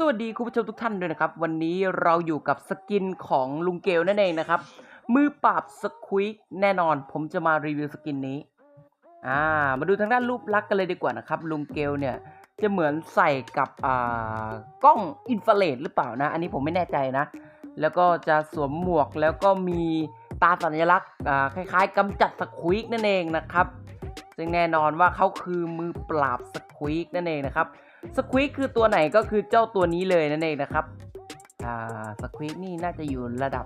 สวัสดีคุณผู้ชมทุกท่านด้วยนะครับ วันนี้เราอยู่กับสกินของลุงเกลนั่นเองนะครับ มือปราบสควิกแน่นอน ผมจะมารีวิวสกินนี้อ่ามาดูทางด้านรูปลักษณ์กันเลยดีกว่านะครับ ลุงเกลเนี่ยจะเหมือนใส่กับอ่ากล้องอินฟราเรดหรือเปล่านะ อันนี้ผมไม่แน่ใจนะ แล้วก็จะสวมหมวกแล้วก็มีตาสัญลักษณ์อ่าคล้ายๆกำจัดสควิกนั่นเองนะครับซึ่งแน่นอนว่าเขาคือมือปราบสควิกนั่นเองนะครับ สควิกคือตัวไหนก็คือเจ้าตัวนี้เลยนั่นเองนะครับ อ่าสควิกนี่น่าจะอยู่ระดับ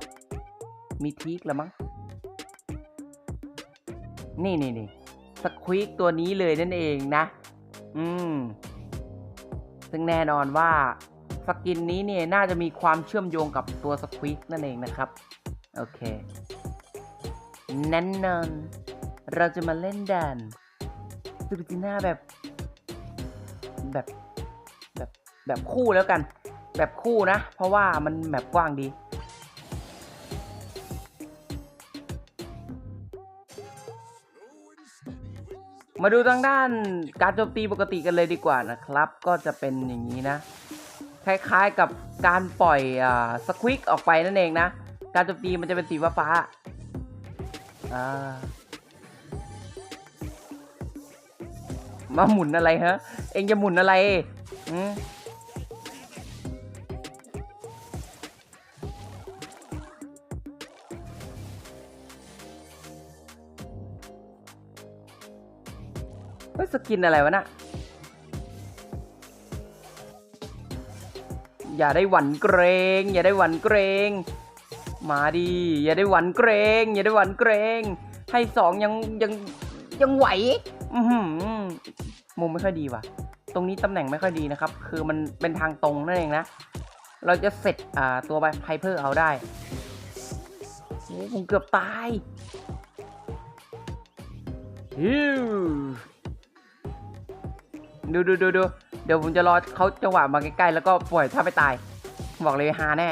มีทีกแล้วมั้ง นี่นี่นี่สควิกตัวนี้เลยนั่นเองนะ อืม ซึ่งแน่นอนว่าสกินนี้เนี่ยน่าจะมีความเชื่อมโยงกับตัวสควิกนั่นเองนะครับ โอเคแน่นอนเราจะมาเล่นด่านซูปิจิน่าแบบ แบบ แบบคู่แล้วกัน แบบคู่นะ เพราะว่ามันแบบกว้างดี มาดูทางด้านการโจมตีปกติกันเลยดีกว่านะครับ ก็จะเป็นอย่างนี้นะ คล้ายๆกับการปล่อยอสควิกออกไปนั่นเองนะ การโจมตีมันจะเป็นสีฟ้าอ่ามาหมุนอะไรฮะ เองจะหมุนอะไรอืม ฮ้ยสกินอะไรวะน่ะอย่าได้หวั่นเกรง อย่าได้หวั่นเกรง มาดี อย่าได้หวั่นเกรง อย่าได้หวั่นเกรง ให้สองยังยังยังไหวอือหือมุมไม่ค่อยดีว่ะ ตรงนี้ตำแหน่งไม่ค่อยดีนะครับ คือมันเป็นทางตรงนั่นเองนะ เราจะเสร็จอ่าตัวไปไพเพอร์เอาได้โอ้ผมเกือบตายฮิว ดูดูดูดูเดี๋ยวผมจะรอเขาจังหวะมาใกล้ๆแล้วก็ปล่อยถ้าไม่ตาย บอกเลยฮาแน่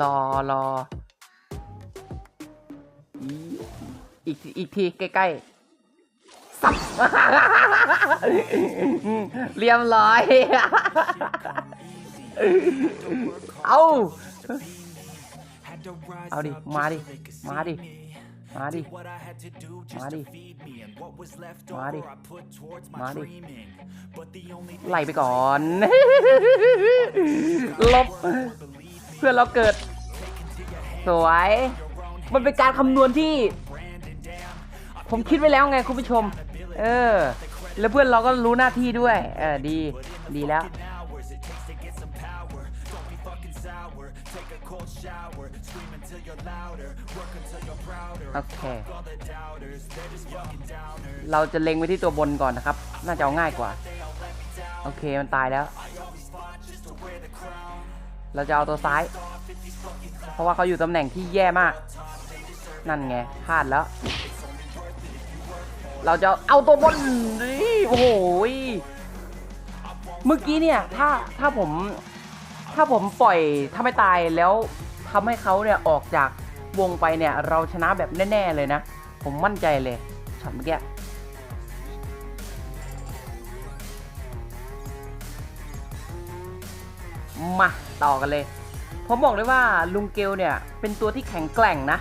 รอรออีกอีกทีใกล้ๆสับเรียบร้อย เอา เอาดิ มาดิ มาดิ มาดิ มาดิ มาดิ มาดิ ไล่ไปก่อน ลบ เพื่อนเราเกิด สวย มันเป็นการคำนวณที่ ผมคิดไว้แล้วไงคุณผู้ชม เออ แล้วเพื่อนเราก็รู้หน้าที่ด้วย เออ ดี ดีแล้ว โอเคเราจะเล็งไปที่ตัวบนก่อนนะครับ น่าจะเอาง่ายกว่า โอเคมันตายแล้ว เราจะเอาตัวซ้าย เพราะว่าเขาอยู่ตำแหน่งที่แย่มาก นั่นไงพลาดแล้ว เราจะเอาตัวบนนี่โอ้โหยเมื่อกี้เนี่ย ถ้าถ้าผม ถ้าผมปล่อยถ้าไม่ตายแล้ว ทำให้เขาเนี่ยออกจากวงไปเนี่ยเราชนะแบบแน่ ๆ เลยนะ ผมมั่นใจเลยช็อตเมื่อกี้มาต่อกันเลย ผมบอกเลยว่าลุงเกลเนี่ยเป็นตัวที่แข็งแกร่งนะ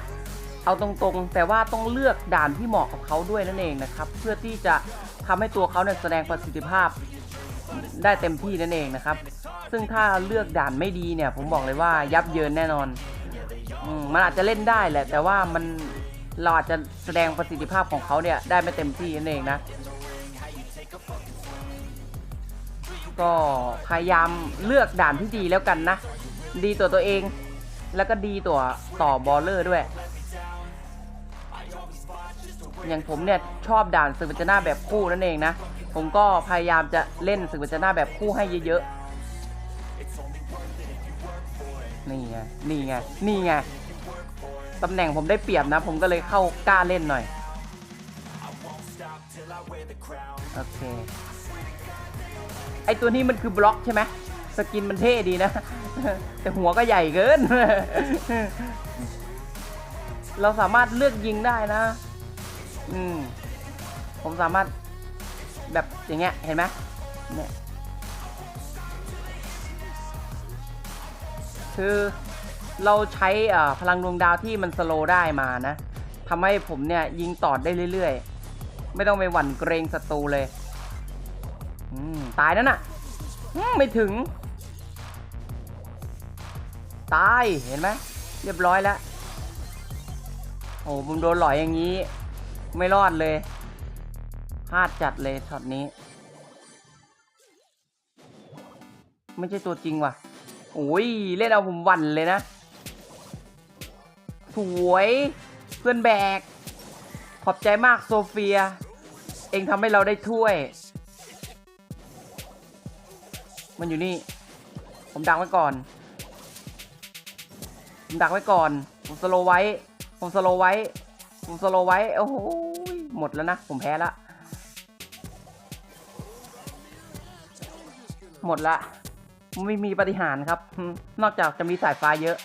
เอาตรงๆ แต่ว่าต้องเลือกด่านที่เหมาะกับเขาด้วยนั่นเองนะครับ เพื่อที่จะทำให้ตัวเขาเนี่ยแสดงประสิทธิภาพ ได้เต็มที่นั่นเองนะครับ ซึ่งถ้าเลือกด่านไม่ดีเนี่ย ผมบอกเลยว่ายับเยินแน่นอนอมมันอาจจะเล่นได้แหละ แต่ว่ามันเราอาจจะแสดงประสิทธิภาพของเขาเนี่ยได้ไม่เต็มที่นั่นเองนะ ก็พยายามเลือกด่านที่ดีแล้วกันนะ ดีต่อตัวเอง แล้วก็ดีต่อต่อบอลเลอร์ด้วยอย่างผมเนี่ยชอบด่านสึกวัจนาแบบคู่นั่นเองนะ ผมก็พยายามจะเล่นสึกวัจนาแบบคู่ให้เยอะๆ นี่ไง นี่ไง นี่ไง ตำแหน่งผมได้เปรียบนะ ผมก็เลยเข้ากล้าเล่นหน่อย โอเค ไอตัวนี้มันคือบล็อกใช่ไหมสกินมันเท่ดีนะ แต่หัวก็ใหญ่เกิน เราสามารถเลือกยิงได้นะ อืม ผมสามารถ แบบอย่างเงี้ยเห็นไหมเนี่ยคือเราใช้พลังดวงดาวที่มันสโลว์ได้มานะทำให้ผมเนี่ยยิงตอดได้เรื่อยๆ ไม่ต้องไปหวั่นเกรงศัตรูเลยตายนั่นน่ะไม่ถึง ตายเห็นไหมเรียบร้อยแล้ว โอ้ผมโดนหลอยอย่างนี้ ไม่รอดเลย พลาดจัดเลยช็อตนี้ ไม่ใช่ตัวจริงว่ะโอ้ยเล่นเอาผมวันเลยนะสวยเพื่อนแบก ขอบใจมากโซเฟีย เองทำให้เราได้ถ้วย มันอยู่นี่ ผมดักไว้ก่อน ผมดักไว้ก่อน ผมสโลไว้ ผมสโลไว้ ผมสโลไว้ โอ้โห หมดแล้วนะ ผมแพ้ละ หมดละ ไม่มีปฏิหารครับ นอกจากจะมีสายฟ้าเยอะ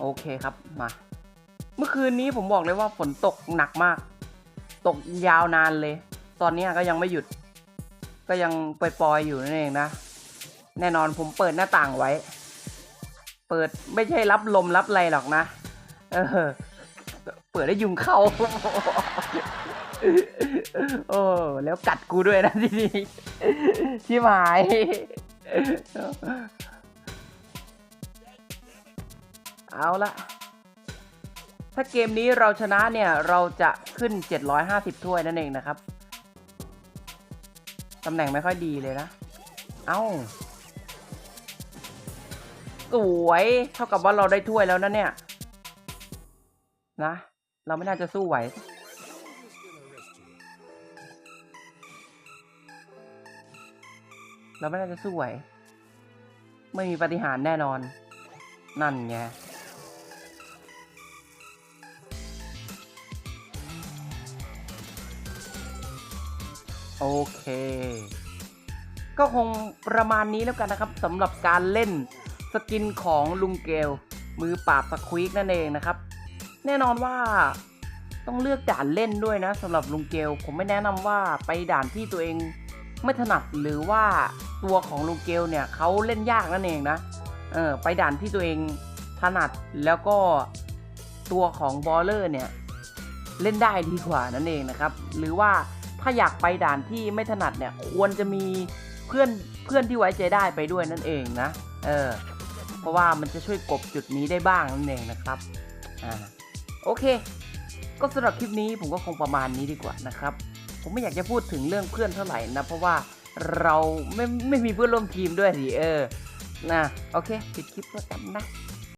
โอเคครับมา เมื่อคืนนี้ผมบอกเลยว่าฝนตกหนักมาก ตกยาวนานเลย ตอนนี้ก็ยังไม่หยุด ก็ยังปล่อยๆอยู่นั่นเองนะ แน่นอนผมเปิดหน้าต่างไว้ เปิดไม่ใช่รับลมรับอะไรหรอกนะ เออ เปิดได้ยุงเข้า โอ้แล้วกัดกูด้วยนะทีนี้ชิบหายเอาละถ้าเกมนี้เราชนะเนี่ย เราจะขึ้น 750 ถ้วยนั่นเองนะครับ ตำแหน่งไม่ค่อยดีเลยนะ เอ้า สวย เท่ากับว่าเราได้ถ้วยแล้วนะเนี่ย นะ เราไม่น่าจะสู้ไหว เราไม่น่าจะสู้ไหว ไม่มีปฏิหารย์แน่นอน นั่นไงโอเค ก็คงประมาณนี้แล้วกันนะครับสำหรับการเล่นสกินของลุงเกล มือปราบสควิกนั่นเองนะครับ แน่นอนว่าต้องเลือกด่านเล่นด้วยนะสำหรับลุงเกลผมไม่แนะนำว่าไปด่านที่ตัวเองไม่ถนัดหรือว่าตัวของลุงเกลเนี่ยเขาเล่นยากนั่นเองนะเออไปด่านที่ตัวเองถนัดแล้วก็ตัวของบอลเลอร์เนี่ยเล่นได้ดีกว่านั่นเองนะครับ หรือว่าถ้าอยากไปด่านที่ไม่ถนัดเนี่ยควรจะมีเพื่อนเพื่อนที่ไว้ใจได้ไปด้วยนั่นเองนะเออเพราะว่ามันจะช่วยกบจุดนี้ได้บ้างนั่นเองนะครับอ่า โอเค ก็สำหรับคลิปนี้ผมก็คงประมาณนี้ดีกว่านะครับ ผมไม่อยากจะพูดถึงเรื่องเพื่อนเท่าไหร่นะ เพราะว่าเราไม่ไม่มีเพื่อนร่วมทีมด้วยสิเออนะโอเคปิดคลิปแล้วกันนะ